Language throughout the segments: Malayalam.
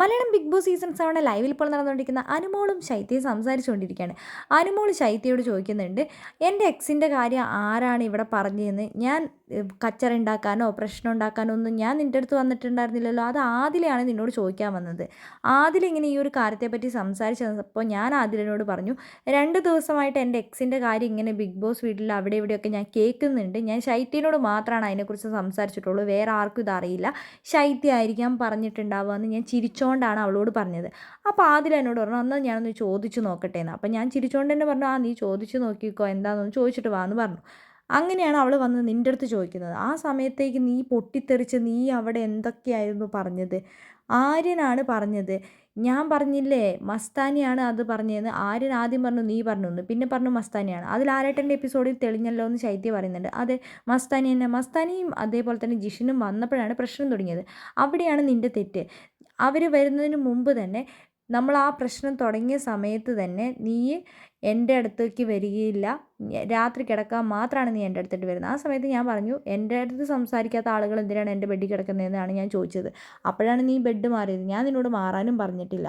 Malayalam Bigg Boss season seven ലൈവിൽ ഇപ്പോൾ നടന്നുകൊണ്ടിരിക്കുന്ന അനുമോളും ശൈത്യയും സംസാരിച്ചുകൊണ്ടിരിക്കുകയാണ്. അനുമോൾ ശൈത്യയോട് ചോദിക്കുന്നുണ്ട് എന്റെ എക്സിന്റെ കാര്യം ആരാണ് ഇവിടെ പറഞ്ഞതെന്ന്? ഞാൻ കച്ചറ ഉണ്ടാക്കാനോ പ്രശ്നം ഉണ്ടാക്കാനോ ഒന്നും ഞാൻ നിന്റെ അടുത്ത് വന്നിട്ടുണ്ടായിരുന്നില്ലല്ലോ. അത് ആദിലെയാണ് നിന്നോട് ചോദിക്കാൻ വന്നത്. ആദിലിങ്ങനെ ഈ ഒരു കാര്യത്തെപ്പറ്റി സംസാരിച്ചപ്പോൾ ഞാൻ ആദിലിനോട് പറഞ്ഞു രണ്ട് ദിവസമായിട്ട് എന്റെ എക്സിന്റെ കാര്യം ഇങ്ങനെ ബിഗ് ബോസ് വീട്ടിൽ അവിടെ ഇവിടെയൊക്കെ ഞാൻ കേൾക്കുന്നുണ്ട്. ഞാൻ ശൈത്യനോട് മാത്രമാണ് അതിനെക്കുറിച്ച് സംസാരിച്ചിട്ടുള്ളൂ. വേറെ ആർക്കും ഇതറിയില്ല. ശൈത്യ ആയിരിക്കാം പറഞ്ഞിട്ടുണ്ടാവുക എന്ന് ഞാൻ ചിരിച്ചോണ്ടാണ് അവളോട് പറഞ്ഞത്. അപ്പോൾ ആദിൽ എന്നോട് പറഞ്ഞു എന്നാൽ ഞാനൊന്ന് ചോദിച്ചു നോക്കട്ടെ എന്ന്. അപ്പോൾ ഞാൻ ചിരിച്ചുകൊണ്ട് തന്നെ പറഞ്ഞു ആ നീ ചോദിച്ചു നോക്കിക്കോ എന്താണെന്ന് ചോദിച്ചിട്ട് വാ എന്ന് പറഞ്ഞു. അങ്ങനെയാണ് അവൾ വന്ന് നിന്റെ അടുത്ത് ചോദിക്കുന്നത്. ആ സമയത്തേക്ക് നീ പൊട്ടിത്തെറിച്ച് നീ അവിടെ എന്തൊക്കെയായിരുന്നു പറഞ്ഞത്? ആര്യനാണ് പറഞ്ഞത്. ഞാൻ പറഞ്ഞില്ലേ മസ്താനിയാണ് അത് പറഞ്ഞതെന്ന്? ആര്യൻ ആദ്യം പറഞ്ഞു നീ പറഞ്ഞു എന്ന്. പിന്നെ പറഞ്ഞു മസ്താനിയാണ്. അതിൽ ആരേട്ടന്റെ എപ്പിസോഡിൽ തെളിഞ്ഞല്ലോ എന്ന് ശൈത്യ പറയുന്നുണ്ട്. അതെ മസ്താനി തന്നെ മസ്താനിയും അതേപോലെ തന്നെ ജിഷിനും വന്നപ്പോഴാണ് പ്രശ്നം തുടങ്ങിയത്. അവിടെയാണ് നിന്റെ തെറ്റ്. അവർ വരുന്നതിന് മുമ്പ് തന്നെ നമ്മൾ ആ പ്രശ്നം തുടങ്ങിയ സമയത്ത് തന്നെ നീ എന്റെ അടുത്തേക്ക് വരികയില്ല. രാത്രി കിടക്കാൻ മാത്രമാണ് നീ എന്റെ അടുത്തിട്ട് വരുന്നത്. ആ സമയത്ത് ഞാൻ പറഞ്ഞു എന്റെ അടുത്ത് സംസാരിക്കാത്ത ആളുകൾ എന്തിനാണ് എന്റെ ബെഡിൽ കിടക്കുന്നതെന്നാണ് ഞാൻ ചോദിച്ചത്. അപ്പോഴാണ് നീ ബെഡ് മാറിയത്. ഞാൻ നിന്നോട് മാറാനും പറഞ്ഞിട്ടില്ല.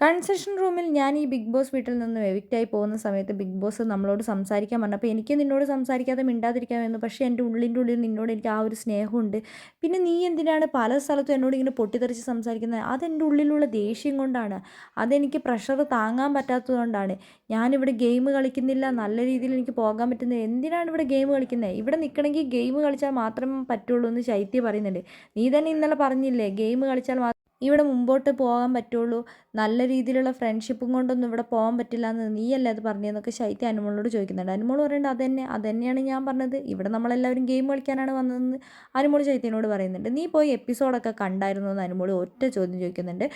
കൺസെഷൻ റൂമിൽ ഞാൻ ഈ ബിഗ് ബോസ് വീട്ടിൽ നിന്ന് എവിക്റ്റായി പോകുന്ന സമയത്ത് ബിഗ് ബോസ് നമ്മളോട് സംസാരിക്കാൻ പറഞ്ഞപ്പോൾ എനിക്ക് നിന്നോട് സംസാരിക്കാതെ മിണ്ടാതിരിക്കാമെന്ന് പക്ഷേ എന്റെ ഉള്ളിന്റെ ഉള്ളിൽ നിന്നോട് എനിക്ക് ആ ഒരു സ്നേഹമുണ്ട്. പിന്നെ നീ എന്തിനാണ് പല സ്ഥലത്തും എന്നോട് ഇങ്ങനെ പൊട്ടിത്തെറിച്ച് സംസാരിക്കുന്നത്? അതെന്റെ ഉള്ളിലുള്ള ദേഷ്യം കൊണ്ടാണ്. അതെനിക്ക് പ്രഷർ താങ്ങാൻ പറ്റാത്തതുകൊണ്ടാണ് ഞാനിവിടെ ഗെയിം കളിക്കുന്നില്ല. നല്ല രീതിയിൽ എനിക്ക് പോകാൻ പറ്റുന്നത് എന്തിനാണ് ഇവിടെ ഗെയിം കളിക്കുന്നത്? ഇവിടെ നിൽക്കണമെങ്കിൽ ഗെയിം കളിച്ചാൽ മാത്രം പറ്റുള്ളൂ എന്ന് ശൈത്യ പറയുന്നുണ്ട്. നീ തന്നെ ഇന്നലെ പറഞ്ഞില്ലേ ഗെയിം കളിച്ചാൽ ഇവിടെ മുമ്പോട്ട് പോകാൻ പറ്റുള്ളൂ. നല്ല രീതിയിലുള്ള ഫ്രണ്ട്ഷിപ്പും കൊണ്ടൊന്നും ഇവിടെ പോകാൻ പറ്റില്ല എന്ന് നീയല്ലേ അത് പറഞ്ഞതെന്നൊക്കെ ശൈത്യ അനുമോളോട് ചോദിക്കുന്നുണ്ട്. അനുമോൾ പറയുന്നുണ്ട് അതന്നെ അതന്നെയാണ് ഞാൻ പറഞ്ഞത്. ഇവിടെ നമ്മളെല്ലാവരും ഗെയിം കളിക്കാനാണ് വന്നതെന്ന് അനുമോൾ ചൈത്യനോട് പറയുന്നുണ്ട്. നീ പോയി എപ്പിസോഡൊക്കെ കണ്ടായിരുന്നു? എന്ന് അനുമോൾ ഒറ്റ ചോദ്യം ചോദിക്കുന്നുണ്ട്.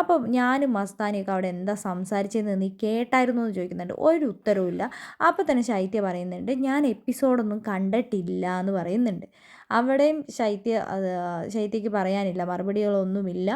അപ്പം ഞാനും മസ്താനിയൊക്കെ അവിടെ എന്താ സംസാരിച്ചതെന്ന് നീ കേട്ടായിരുന്നു എന്ന് ചോദിക്കുന്നുണ്ട്. ഒരു ഉത്തരവുമില്ല അപ്പോൾ തന്നെ ശൈത്യ പറയുന്നുണ്ട് ഞാൻ എപ്പിസോഡൊന്നും കണ്ടിട്ടില്ല എന്ന് പറയുന്നുണ്ട്. അവിടെയും ശൈത്യ ശൈത്യയ്ക്ക് പറയാനില്ല. മറുപടികളൊന്നുമില്ല.